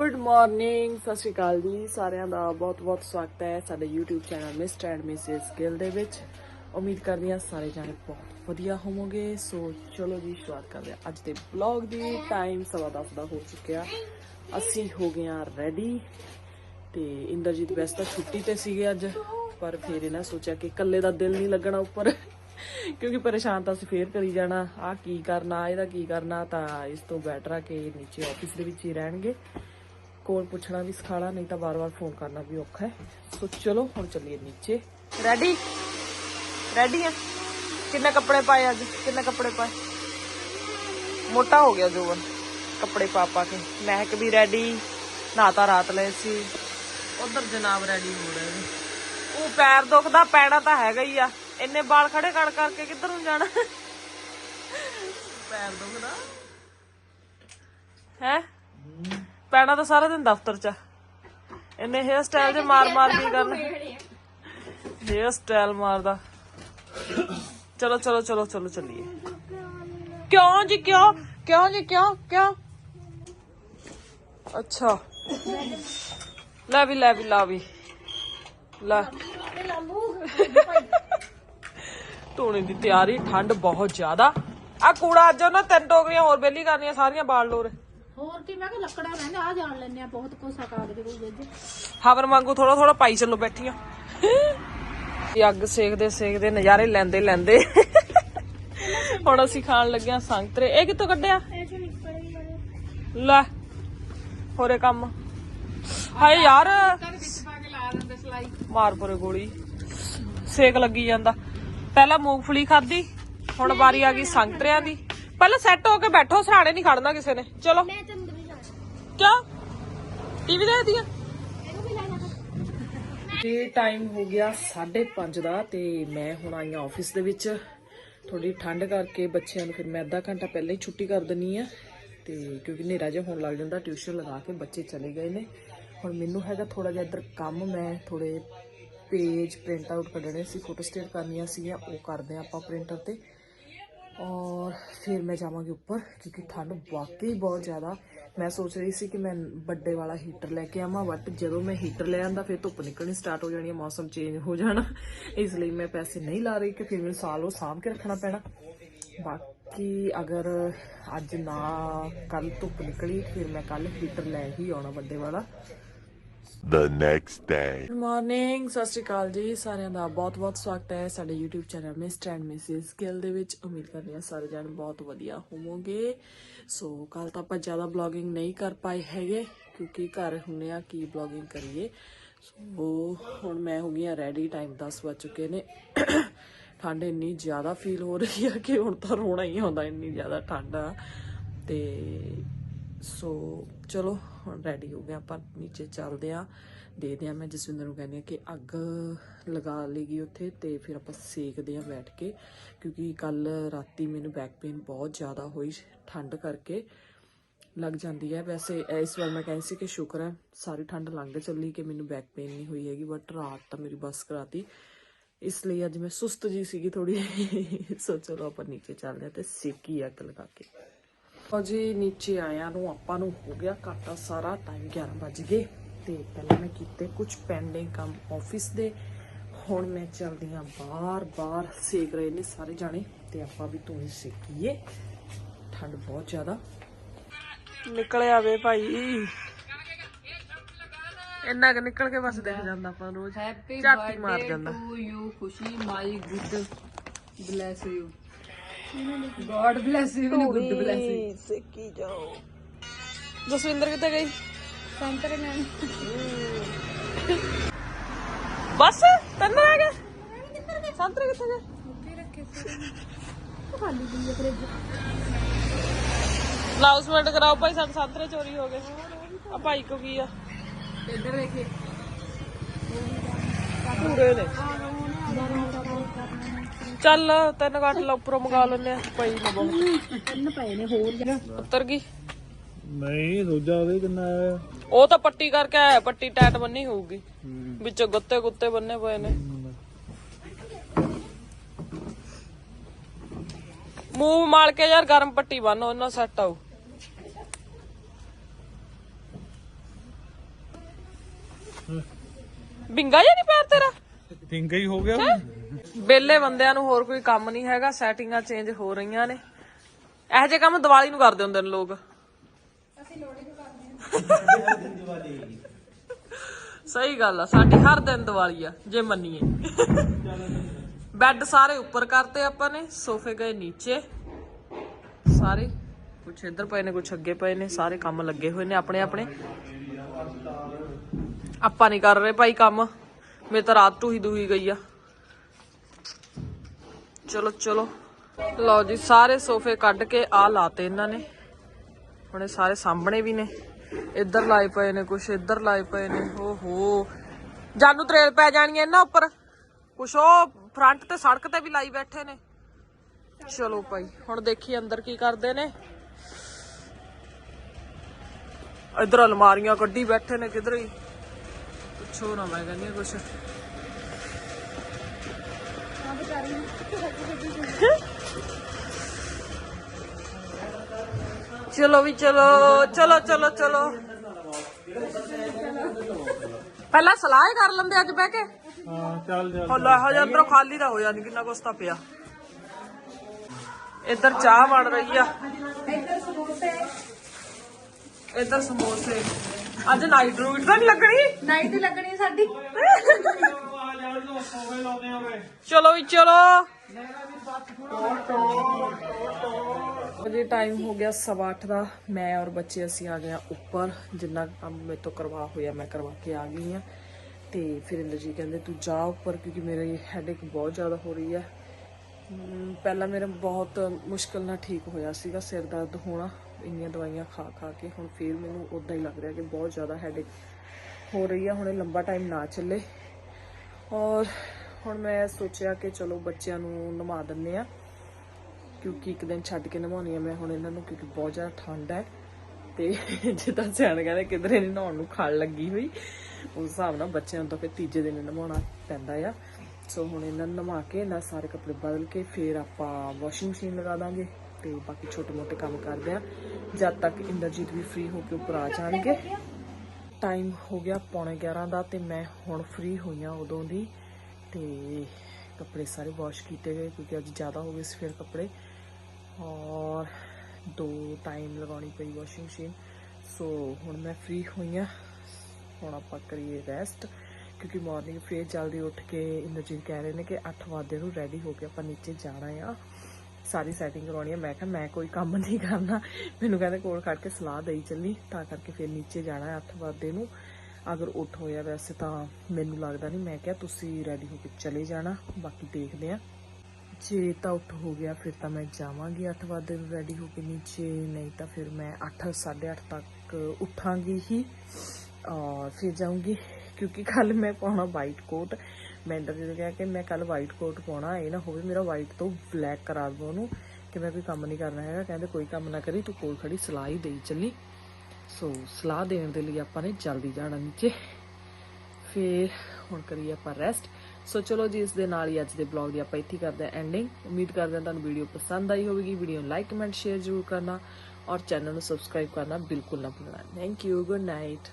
Good morning ਸਤਿ ਸ਼੍ਰੀ ਅਕਾਲ ਜੀ। ਸਾਰਿਆਂ ਦਾ ਬਹੁਤ-ਬਹੁਤ ਸਵਾਗਤ ਹੈ ਸਾਡੇ YouTube channel mister and missus Gill ਦੇ ਵਿੱਚ। ਉਮੀਦ ਕਰਦੀ ਹਾਂ ਸਾਰੇ ਜਾਣੇ ਬਹੁਤ ਵਧੀਆ ਹੋਵੋਗੇ। ਸੋ ਚਲੋ ਜੀ, ਸ਼ੁਰੂਆਤ ਕਰਦੇ ਹਾਂ। ਅੱਜ ਦੇ ਵਲੌਗ ਦੀ ਟਾਈਮ ਸਵਾ ਦਸ ਦਾ ਹੋ ਚੁੱਕਿਆ। ਅਸੀਂ ਹੋ ਗਏ ਹਾਂ ਰੈਡੀ ਤੇ ਇੰਦਰਜੀਤ ਵੈਸੇ ਤਾਂ ਛੁੱਟੀ ਤੇ ਸੀਗੇ ਅੱਜ, ਪਰ ਫਿਰ ਇਹਨਾਂ ਸੋਚਿਆ ਕਿ ਇਕੱਲੇ ਦਾ ਦਿਲ ਨਹੀਂ ਲੱਗਣਾ ਉੱਪਰ। ਕਿਉਂਕਿ ਪਰੇਸ਼ਾਨ ਤਾਂ ਅਸੀਂ ਫੇਰ ਕਰੀ ਜਾਣਾ। ਆ ਕੀ ਕਰਨਾ, ਇਹਦਾ ਕੀ ਕਰਨਾ, ਤਾਂ ਇਸ ਤੋਂ ਬੈਟਰ ਆ ਕਿ ਨੀਚੇ ਆਫਿਸ ਦੇ ਵਿੱਚ ਹੀ ਰਹਿਣਗੇ। ਕੋਲ ਪੁੱਛਣਾ ਵੀ ਸਿਖਾਣਾ ਨਹੀਂ ਤਾਂ ਵਾਰ-ਵਾਰ ਫੋਨ ਕਰਨਾ ਵੀ ਔਖਾ ਹੈ। ਸੋ ਚਲੋ ਹੁਣ ਚੱਲੀਏ ਨੀਚੇ। ਰੈਡੀ ਰੈਡੀ ਆ? ਕਿੰਨੇ ਕੱਪੜੇ ਪਾਏ ਅੱਜ? ਕਿੰਨੇ ਕੱਪੜੇ ਪਾਏ? ਮੋਟਾ ਹੋ ਗਿਆ ਜੋਵਨ ਕੱਪੜੇ ਪਾ ਪਾ ਕੇ। ਮਹਿਕ ਵੀ ਰੈਡੀ ਨਹਾਤਾ ਰਾਤ ਲਏ ਸੀ। ਉਧਰ ਜਨਾਬ ਰੈਡੀ ਹੋ ਰਹੇ ਨੇ। ਉਹ ਪੈਰ ਦੁਖਦਾ ਪੈਣਾ ਤਾਂ ਹੈਗਾ ਹੀ ਆ। ਇੰਨੇ ਵਾਲ ਖੜੇ ਕਰ ਕਰਕੇ ਕਿੱਧਰ ਨੂੰ ਜਾਣਾ? ਪੈਰ ਦੁਖਦਾ। ਹੈ। ਪੈਣਾ ਤਾਂ ਸਾਰਾ ਦਿਨ ਦਫ਼ਤਰ 'ਚ। ਆ। ਇਹਨੇ ਹੇਅਰ ਸਟਾਈਲ ਦੇ ਮਾਰ ਮਾਰ ਕੀ ਕਰਨਾ। ਹੇਅਰ ਸਟਾਈਲ ਮਾਰਦਾ। ਚਲੋ ਚਲੋ ਚਲੋ ਚਲੋ ਚੱਲੀਏ। ਕਿਉਂ ਜੀ, ਕਿਉਂ? ਕਿਉਂ ਜੀ, ਕਿਉਂ? ਕਿਉਂ? ਅੱਛਾ। ਲੈ ਵੀ ਲੈ ਵੀ, ਲਾ ਵੀ। ਲੈ। ਧੋਣੇ ਦੀ ਤਿਆਰੀ ਠੰਡ ਬਹੁਤ ਜ਼ਿਆਦਾ। ਆ ਕੂੜਾ ਅੱਜ ਉਹਨਾਂ ਤਿੰਨ ਟੋਕਰੀਆਂ ਹੋਰ ਬੇਲੀ ਕਰਨੀਆਂ, ਸਾਰੀਆਂ ਬਾਲ ਲੋਰ ਹੋਰ ਕੀ ਮੈਂ ਕਿ ਲੱਕੜਾਂ ਰਹਿੰਦੇ ਆ ਜਾਣ ਲੈਣੇ ਆ ਬਹੁਤ ਕੁਛ ਸਕਾ ਦੇ ਕੋਈ ਵਿੱਚ। ਹਵਰ ਵਾਂਗੂ ਥੋੜਾ ਥੋੜਾ ਪਾਈ ਚੱਲੋ ਬੈਠੀਆਂ। ਇਹ ਅੱਗ ਸੇਕਦੇ ਸੇਕਦੇ ਨਜ਼ਾਰੇ ਲੈਂਦੇ ਲੈਂਦੇ। ਹੁਣ ਅਸੀਂ ਖਾਣ ਲੱਗਿਆ ਸੰਗਤਰੇ ਇਹ ਕਿੱਥੋਂ ਕੱਢਿਆ? ਲੈ ਹੋਰੇ ਕੰਮ। ਹਾਏ ਯਾਰ। ਮਾਰ ਪਰੇ ਗੋਲੀ। ਸੇਕ ਲੱਗੀ ਜਾਂਦਾ। ਪਹਿਲਾਂ ਮੂੰਗਫਲੀ ਖਾਧੀ ਹੁਣ ਵਾਰੀ ਆ ਗਈ ਸੰਗਤਰਿਆਂ ਦੀ। ਪਹਿਲਾਂ ਸੈੱਟ ਹੋ ਕੇ ਬੈਠੋ ਸਰਾਣੇ ਨਹੀਂ ਖੜਨਾ ਕਿਸੇ ਨੇ। ਚਲੋ। ਕਿਆ ਟੀਵੀ ਦੇਖਦੀ ਆ? ਤੇ। ਟਾਈਮ ਹੋ ਗਿਆ 5:30 ਦਾ ਤੇ ਮੈਂ ਹੁਣ ਆਈ ਆ ਆਫਿਸ ਦੇ ਵਿੱਚ। ਥੋੜੀ ਠੰਡ ਕਰਕੇ ਬੱਚਿਆਂ ਨੂੰ ਫਿਰ ਮੈਂ ਅੱਧਾ ਘੰਟਾ ਪਹਿਲਾਂ ਹੀ ਛੁੱਟੀ ਕਰ ਦਿੰਨੀ ਆ। ਤੇ ਕਿਉਂਕਿ ਹਨੇਰਾ ਜਿਹਾ ਹੋਣ ਲੱਗ ਜਾਂਦਾ ਟਿਊਸ਼ਨ ਲਗਾ ਕੇ ਬੱਚੇ ਚਲੇ ਗਏ ਨੇ। ਹੁਣ ਮੈਨੂੰ ਹੈਗਾ ਥੋੜਾ ਜਿਹਾ ਇੱਧਰ ਕੰਮ ਮੈਂ ਥੋੜੇ ਪੇਜ ਪ੍ਰਿੰਟ ਆਊਟ ਕੱਢਣੇ ਸੀ ਫੋਟੋ ਸਟੇਟ ਕਰਨੀਆਂ ਸੀਗੀਆਂ ਉਹ ਕਰਦੇ ਆ ਆਪਾਂ ਪ੍ਰਿੰਟਰ ਤੇ। ਔਰ ਫਿਰ ਮੈਂ ਜਾਵਾਂਗੀ ਉੱਪਰ ਕਿਉਂਕਿ ਠੰਡ ਵਾਕਈ ਬਹੁਤ ਜ਼ਿਆਦਾ ਮੈਂ ਸੋਚ ਰਹੀ ਸੀ ਕਿ ਮੈਂ ਵੱਡੇ ਵਾਲਾ ਹੀਟਰ ਲੈ ਕੇ ਆਵਾਂ ਬਟ ਜਦੋਂ ਮੈਂ ਹੀਟਰ ਲੈ ਆਂਦਾ ਫਿਰ ਧੁੱਪ ਨਿਕਲਣੀ ਸਟਾਰਟ ਹੋ ਜਾਣੀ ਹੈ ਮੌਸਮ ਚੇਂਜ ਹੋ ਜਾਣਾ ਇਸ ਲਈ ਮੈਂ ਪੈਸੇ ਨਹੀਂ ਲਾ ਰਹੀ ਕਿ ਫਿਰ ਮੈਨੂੰ ਸਾਲ ਉਹ ਸਾਂਭ ਕੇ ਰੱਖਣਾ ਪੈਣਾ ਬਾਕੀ ਅਗਰ ਅੱਜ ਨਾ ਕੱਲ ਧੁੱਪ ਨਿਕਲੀ ਫਿਰ ਮੈਂ ਕੱਲ ਹੀਟਰ ਲੈ ਹੀ ਆਉਣਾ ਵੱਡੇ ਵਾਲਾ the next day. Good morning ਸਤਿ ਸ਼੍ਰੀ ਅਕਾਲ ਜੀ। ਸਾਰਿਆਂ ਦਾ ਬਹੁਤ-ਬਹੁਤ ਸਵਾਗਤ ਹੈ ਸਾਡੇ YouTube channel mister and missus Gill ਦੇ ਵਿੱਚ। ਉਮੀਦ ਕਰਦੇ ਹਾਂ ਸਾਰੇ ਜਣ ਬਹੁਤ ਵਧੀਆ ਹੋਵੋਗੇ। ਸੋ ਕੱਲ ਤਾਂ ਆਪਾਂ ਜ਼ਿਆਦਾ ਬਲੌਗਿੰਗ ਨਹੀਂ ਕਰ ਪਾਏ ਹੈਗੇ, ਕਿਉਂਕਿ ਘਰ ਹੁੰਨੇ ਆ ਕੀ ਬਲੌਗਿੰਗ ਕਰੀਏ। ਸੋ ਹੁਣ ਮੈਂ ਹੋ ਗਈ ਆ ਰੈਡੀ ਟਾਈਮ 10 ਵੱਜ ਚੁੱਕੇ ਨੇ। ਠੰਡ ਇੰਨੀ ਜ਼ਿਆਦਾ ਫੀਲ ਹੋ ਰਹੀ ਆ ਕਿ ਹੁਣ ਤਾਂ ਰੋਣਾ ਹੀ ਆਉਂਦਾ, ਇੰਨੀ ਜ਼ਿਆਦਾ ਠੰਡ ਆ। ਤੇ ਸੋ ਚਲੋ ਹੁਣ ਰੈਡੀ ਹੋ ਗਏ, ਆਪਾਂ ਨੀਚੇ ਚੱਲਦੇ ਆ ਦੇਖਦੇ ਆ ਮੈਂ ਜਸਵਿੰਦਰ ਨੂੰ ਕਹਿੰਦੀ ਆ ਕਿ ਅੱਗ ਲਗਾ ਲਈਗੀ ਉੱਥੇ ਤੇ ਫਿਰ ਆਪਾਂ ਸੇਕਦੇ ਆ ਬੈਠ ਕੇ, ਕਿਉਂਕਿ ਕੱਲ ਰਾਤੀ ਮੈਨੂੰ ਬੈਕ ਪੇਨ ਬਹੁਤ ਜ਼ਿਆਦਾ ਹੋਈ, ਠੰਡ ਕਰਕੇ ਲੱਗ ਜਾਂਦੀ ਹੈ। ਵੈਸੇ ਇਸ ਵਾਰ ਮੈਂ ਕਹਿੰਦੀ ਸੀ ਕਿ ਸ਼ੁਕਰ ਹੈ, ਸਾਰੀ ਠੰਡ ਲੰਘ ਚੱਲੀ ਕਿ ਮੈਨੂੰ ਬੈਕ ਪੇਨ ਨਹੀਂ ਹੋਈ ਹੈਗੀ ਬਟ ਰਾਤ ਤਾਂ ਮੇਰੀ ਬਸ ਕਰਾਤੀ। ਇਸ ਲਈ ਅੱਜ ਮੈਂ ਸੁਸਤ ਜੀ ਸੀਗੀ ਥੋੜੀ ਸੋ ਚਲੋ ਆਪਾਂ ਨੀਚੇ ਚੱਲਦੇ ਆ ਤੇ ਸੇਕੀ ਅੱਗ ਲਗਾ ਕੇ। ਅਜੇ ਨੀਚੇ ਆਇਆ ਨੂੰ ਆਪਾਂ ਨੂੰ ਹੋ ਗਿਆ ਘਾਟਾ ਸਾਰਾ ਟਾਈਮ 11 ਵੱਜ ਗਏ। ਤੇ ਪਹਿਲਾਂ ਮੈਂ ਕੀਤੇ ਕੁਝ ਪੈਂਡਿੰਗ ਕੰਮ ਆਫਿਸ ਦੇ। ਹੁਣ ਮੈਂ ਚੱਲਦੀ ਆ ਬਾਹਰ ਬਾਹਰ ਸੇਕ ਰਹੇ ਨੇ ਸਾਰੇ ਜਾਣੇ। ਤੇ ਆਪਾਂ ਵੀ ਤੂੰ ਹੀ ਸੇਕੀਏ। ਠੰਡ ਬਹੁਤ ਜ਼ਿਆਦਾ। ਨਿਕਲ ਆਵੇ ਭਾਈ। ਇੰਨਾ ਕਿ ਨਿਕਲ ਕੇ ਬਸ ਦਿਖ ਜਾਂਦਾ ਆਪਾਂ ਰੋਜ਼। Happy ਝਾਤੀ ਮਾਰ birthday ਜਾਂਦਾ। to you, Khushi, my God bless you and good bless you. ਸੇਕੀ ਜਾਓ। ਜਸਵਿੰਦਰ ਕਿੱਥੇ ਗਈ? ਸੰਤਰੇ ਮੈਂ ਬਸ ਤਿੰਨ ਰਹਿ ਗਏ। ਸੰਤਰੇ ਕਿੱਥੇ ਗਏ? ਖਾਲੀ ਦੀ ਫ੍ਰਿਜ ਅਨਾਉਂਸਮੈਂਟ ਕਰਾਓ ਭਾਈ ਸਾਡੇ ਸੰਤਰੇ ਚੋਰੀ ਹੋ ਗਏ। ਆ ਭਾਈ ਕੋ ਕੀ ਆ? ਇੱਧਰ ਦੇਖੇ ਪੂਰੇ ਨੇ। ਚੱਲ ਤਿੰਨ ਕੱਟ ਲਾ ਉੱਪਰੋਂ ਮੰਗਾ ਲੈਨੇ ਆ। ਪਈ ਨਾ ਬਹੁਤ। ਤਿੰਨ ਪਏ ਨੇ ਹੋਰ ਉੱਤਰ ਗਈ। ਨਹੀਂ ਸੋਜਾ ਉਹਦੇ ਕਿੰਨਾ ਆਇਆ? ਉਹ ਤਾਂ ਪੱਟੀ ਕਰਕੇ ਆਇਆ ਪੱਟੀ ਟੈਟ ਬੰਨੀ ਹੋਊਗੀ। ਵਿੱਚ ਗੁੱਤੇ ਗੁੱਤੇ ਬੰਨੇ ਪਏ ਨੇ। ਮੂੰਹ ਮਾਲ ਕੇ ਯਾਰ ਗਰਮ ਪੱਟੀ ਬੰਨੋ ਉਹਨਾਂ ਸੈੱਟ ਆਉ ਬਿੰਗਾ ਜਾਂ ਨਹੀਂ ਪੈਰ ਤੇਰਾ? ਬਿੰਗਾ ਹੀ ਹੋ ਗਿਆ ਬੇਲੇ ਬੰਦਿਆਂ ਨੂੰ ਹੋਰ ਕੋਈ ਕੰਮ ਨਹੀਂ ਹੈਗਾ ਸੈਟਿੰਗਾਂ ਚੇਂਜ ਹੋ ਰਹੀਆਂ ਨੇ। ਇਹੋ ਜਿਹੇ ਕੰਮ ਦੀਵਾਲੀ ਨੂੰ ਕਰਦੇ ਹੁੰਦੇ ਨੇ ਲੋਕ। ਸਹੀ ਗੱਲ ਆ ਸਾਡੀ ਹਰ ਦਿਨ ਦੀਵਾਲੀ ਆ ਜੇ ਮੰਨੀਏ। ਬੈੱਡ ਸਾਰੇ ਉੱਪਰ ਕਰਤੇ ਆਪਾਂ ਨੇ ਸੋਫੇ ਗਏ ਨੀਚੇ। ਸਾਰੇ ਕੁਛ ਇੱਧਰ ਪਏ ਨੇ ਕੁਛ ਅੱਗੇ ਪਏ ਨੇ ਸਾਰੇ ਕੰਮ ਲੱਗੇ ਹੋਏ ਨੇ ਆਪਣੇ ਆਪਣੇ। ਆਪਾਂ ਨਹੀਂ ਕਰ ਰਹੇ ਭਾਈ ਕੰਮ ਮੇਰੇ ਤਾਂ ਰਾਤ ਟੂ ਹੀ ਦੂਹੀ ਗਈ ਆ। ਚਲੋ ਚਲੋ। ਲਓ ਜੀ, ਸਾਰੇ ਸੋਫੇ ਕੱਢ ਕੇ ਆ ਲਾਤੇ ਇਹਨਾਂ ਨੇ। ਹੁਣ ਸਾਰੇ ਸਾਹਮਣੇ ਵੀ ਨੇ। ਇੱਧਰ ਲਾਏ ਪਏ ਨੇ ਕੁਛ, ਇੱਧਰ ਲਾਏ ਪਏ ਨੇ। ਓਹੋ ਜਾਨੂ ਤਰੇਲ ਪੈ ਜਾਣੀ ਇਹਨਾਂ ਉੱਪਰ। ਕੁਛ ਉਹ ਫਰੰਟ ਤੇ ਸੜਕ ਤੇ ਵੀ ਲਾਈ ਬੈਠੇ ਨੇ। ਚਲੋ ਭਾਈ, ਹੁਣ ਦੇਖੀ ਅੰਦਰ ਕੀ ਕਰਦੇ ਨੇ। ਇੱਧਰ ਅਲਮਾਰੀਆਂ ਕੱਢੀ ਬੈਠੇ ਨੇ ਕਿਧਰ ਹੀ। ਪੁੱਛੋ ਨਾ, ਮੈਂ ਕਹਿੰਦੀ ਹਾਂ ਕੁਛ। ਚਲੋ ਵੀ ਚਲੋ ਚਲੋ ਚਲੋ ਚਲੋ। ਪਹਿਲਾਂ ਸਲਾਹ ਹੀ ਕਰ ਲੈਂਦੇ ਅੱਜ ਬਹਿ ਕੇ। ਹਾਂ ਚੱਲ ਚੱਲ ਹੁਣ ਲੈ ਹੋ ਅੰਦਰੋਂ ਖਾਲੀ ਤਾਂ ਹੋ ਜਾਣੀ ਕਿੰਨਾ ਕੁਛ ਤਾਂ ਪਿਆ। ਇੱਧਰ ਚਾਹ ਬਣ ਰਹੀ ਆ। ਇੱਧਰ ਸਮੋਸੇ। ਅੱਜ ਨਾਈਟ ਰੂਟ ਤਾਂ ਨਹੀਂ ਲੱਗਣੀ? ਨਾਈਟ ਲੱਗਣੀ ਸਾਡੀ। ਚਲੋ ਵੀ ਚਲੋ। ਅਜੇ ਟਾਈਮ ਹੋ ਗਿਆ ਸਵਾ ਅੱਠ ਦਾ। ਮੈਂ ਔਰ ਬੱਚੇ ਅਸੀਂ ਆ ਗਏ ਆ ਉੱਪਰ। ਜਿੰਨਾ ਕੰਮ ਮੇਰੇ ਤੋਂ ਕਰਵਾ ਹੋਇਆ, ਮੈਂ ਕਰਵਾ ਕੇ ਆ ਗਈ ਆ ਤੇ ਫਿਰ ਇੰਦਰ ਜੀ ਕਹਿੰਦੇ, ਤੂੰ ਜਾ ਉੱਪਰ ਕਿਉਂਕਿ ਮੇਰੀ ਹੈਡੇਕ ਬਹੁਤ ਜ਼ਿਆਦਾ ਹੋ ਰਹੀ ਹੈ। ਪਹਿਲਾਂ ਮੇਰਾ ਬਹੁਤ ਮੁਸ਼ਕਲ ਨਾਲ ਠੀਕ ਹੋਇਆ ਸੀਗਾ, ਸਿਰ ਦਰਦ ਹੋਣਾ, ਇੰਨੀਆਂ ਦਵਾਈਆਂ ਖਾ ਖਾ ਕੇ। ਹੁਣ ਫਿਰ ਮੈਨੂੰ ਉਦਾਂ ਹੀ ਲੱਗ ਰਿਹਾ ਕਿ ਬਹੁਤ ਜ਼ਿਆਦਾ ਹੈਡੇਕ ਹੋ ਰਹੀ ਹੈ। ਹੁਣ ਇਹ ਲੰਬਾ ਟਾਈਮ ਨਾ ਚੱਲੇ। ਔਰ ਹੁਣ ਮੈਂ ਸੋਚਿਆ ਕਿ ਚਲੋ ਬੱਚਿਆਂ ਨੂੰ ਨਵਾ ਦਿੰਨੇ ਆ ਕਿਉਂਕਿ ਇੱਕ ਦਿਨ ਛੱਡ ਕੇ ਨਵਾਉਣੀ ਆ ਮੈਂ ਹੁਣ ਇਹਨਾਂ ਨੂੰ, ਕਿਉਂਕਿ ਬਹੁਤ ਜ਼ਿਆਦਾ ਠੰਡ ਹੈ। ਤੇ ਜਿੱਦਾਂ ਸਿਆਣ ਕਹਿੰਦੇ ਕਿਧਰੇ ਨਹੀਂ ਨਹਾਉਣ ਨੂੰ ਖੜ ਲੱਗੀ ਹੋਈ, ਉਸ ਹਿਸਾਬ ਨਾਲ ਬੱਚਿਆਂ ਨੂੰ ਤਾਂ ਫਿਰ ਤੀਜੇ ਦਿਨ ਹੀ ਨਵਾਉਣਾ ਪੈਂਦਾ ਆ। ਸੋ ਹੁਣ ਇਹਨਾਂ ਨੂੰ ਨਵਾ ਕੇ ਇਹਨਾਂ ਸਾਰੇ ਕੱਪੜੇ ਬਦਲ ਕੇ ਫਿਰ ਆਪਾਂ ਵਾਸ਼ਿੰਗ ਮਸ਼ੀਨ ਲਗਾ ਦਾਂਗੇ ਤੇ ਬਾਕੀ ਛੋਟੇ ਮੋਟੇ ਕੰਮ ਕਰਦੇ ਆ ਜਦ ਤੱਕ ਇੰਦਰਜੀਤ ਵੀ ਫ੍ਰੀ ਹੋ ਕੇ ਉੱਪਰ ਆ ਜਾਣਗੇ। ਟਾਈਮ ਹੋ ਗਿਆ ਪੌਣੇ 11 ਦਾ ਤੇ ਮੈਂ ਹੁਣ ਫ੍ਰੀ ਹੋਈ ਹਾਂ ਉਦੋਂ ਦੀ ਤੇ ਕੱਪੜੇ ਸਾਰੇ ਵਾਸ਼ ਕੀਤੇ ਗਏ ਕਿਉਂਕਿ ਅੱਜ ਜ਼ਿਆਦਾ ਹੋ ਗਏ ਸੀ ਫਿਰ ਕੱਪੜੇ ਔਰ ਦੋ ਟਾਈਮ ਲਗਾਉਣੀ ਪਈ ਵਾਸ਼ਿੰਗ ਮਸ਼ੀਨ ਸੋ ਹੁਣ ਮੈਂ ਫ੍ਰੀ ਹੋਈ ਹਾਂ। ਹੁਣ ਆਪਾਂ ਕਰੀਏ ਰੈਸਟ ਕਿਉਂਕਿ ਮਾਰਨਿੰਗ ਫੇਰ ਜਲਦੀ ਉੱਠ ਕੇ ਇੰਦਰਜੀਤ ਕਹਿ ਰਹੇ ਨੇ ਕਿ 8 ਵਜੇ ਨੂੰ ਰੈਡੀ ਹੋ ਕੇ ਆਪਾਂ ਨੀਚੇ ਜਾਣਾ ਆ। ਸਾਰੀ ਸੈਟਿੰਗ ਕਰਾਉਣੀ ਹੈ। ਮੈਂ ਕਿਹਾ, ਮੈਂ ਕੋਈ ਕੰਮ ਨਹੀਂ ਕਰਨਾ। ਮੈਨੂੰ ਕਹਿੰਦੇ ਕੋਲ ਖੜ ਕੇ ਸਲਾਹ ਦੇਈ ਚੱਲੀ, ਤਾਂ ਕਰਕੇ ਫਿਰ ਨੀਚੇ ਜਾਣਾ ਹੈ 8 ਵਜੇ ਨੂੰ। ਅਗਰ ਉੱਠ ਹੋਇਆ ਵੈਸੇ ਤਾਂ ਮੈਨੂੰ ਲੱਗਦਾ ਨਹੀਂ। ਮੈਂ ਕਿਹਾ, ਤੁਸੀਂ ਰੈਡੀ ਹੋ ਕੇ ਚਲੇ ਜਾਣਾ। ਬਾਕੀ ਦੇਖਦੇ ਆ ਜੇ ਤਾਂ ਉੱਠ ਹੋ ਗਿਆ, ਫਿਰ ਤਾਂ ਮੈਂ ਜਾਵਾਂਗੀ 8 ਵਜੇ ਨੂੰ ਰੈਡੀ ਹੋ ਕੇ ਨੀਚੇ। ਨਹੀਂ ਤਾਂ ਫਿਰ ਮੈਂ 8 8:30 ਤੱਕ ਉੱਠਾਂਗੀ ਹੀ। ਔਰ ਫਿਰ ਜਾਊਂਗੀ। ਕਿਉਂਕਿ ਕੱਲ ਮੈਂ ਪਾਉਣਾ ਵਾਈਟ ਕੋਟ ਮੈਂ ਇੰਟਰਵਿਊ ਨੇ ਕਿਹਾ ਕਿ ਮੈਂ ਕੱਲ ਵਾਈਟ ਕੋਟ ਪਾਉਣਾ, ਇਹ ਨਾ ਹੋਵੇ ਮੇਰਾ ਵਾਈਟ ਤੋਂ ਬਲੈਕ ਕਰਾ ਦੋ ਉਹਨੂੰ, ਕਿ ਮੈਂ ਕੋਈ ਕੰਮ ਨਹੀਂ ਕਰਨਾ ਹੈਗਾ, ਕਹਿੰਦੇ ਕੋਈ ਕੰਮ ਨਾ ਕਰੀ, ਤੂੰ ਕੋਲ ਖੜੀ ਸਲਾਹ ਹੀ ਦੇਈ ਚੱਲੀ। ਸੋ ਸਲਾਹ ਦੇਣ ਦੇ ਲਈ ਆਪਾਂ ਨੇ ਜਲਦੀ ਜਾਣਾ ਨੀਚੇ। ਫੇਰ ਹੁਣ ਕਰੀਏ ਆਪਾਂ ਰੈਸਟ ਸੋ ਚਲੋ ਜੀ, ਇਸ ਦੇ ਨਾਲ ਹੀ ਅੱਜ ਦੇ ਬਲੌਗ ਦੀ ਆਪਾਂ ਇੱਥੇ ਕਰਦੇ ਹਾਂ ਐਂਡਿੰਗ ਉਮੀਦ ਕਰਦੇ ਹਾਂ ਤੁਹਾਨੂੰ ਵੀਡੀਓ ਪਸੰਦ ਆਈ ਹੋਵੇਗੀ। ਵੀਡੀਓ ਨੂੰ ਲਾਈਕ ਕਮੈਂਟ ਸ਼ੇਅਰ ਜ਼ਰੂਰ ਕਰਨਾ। ਔਰ ਚੈਨਲ ਨੂੰ ਸਬਸਕ੍ਰਾਈਬ ਕਰਨਾ ਬਿਲਕੁਲ ਨਾ ਭੁੱਲਣਾ। Thank you good night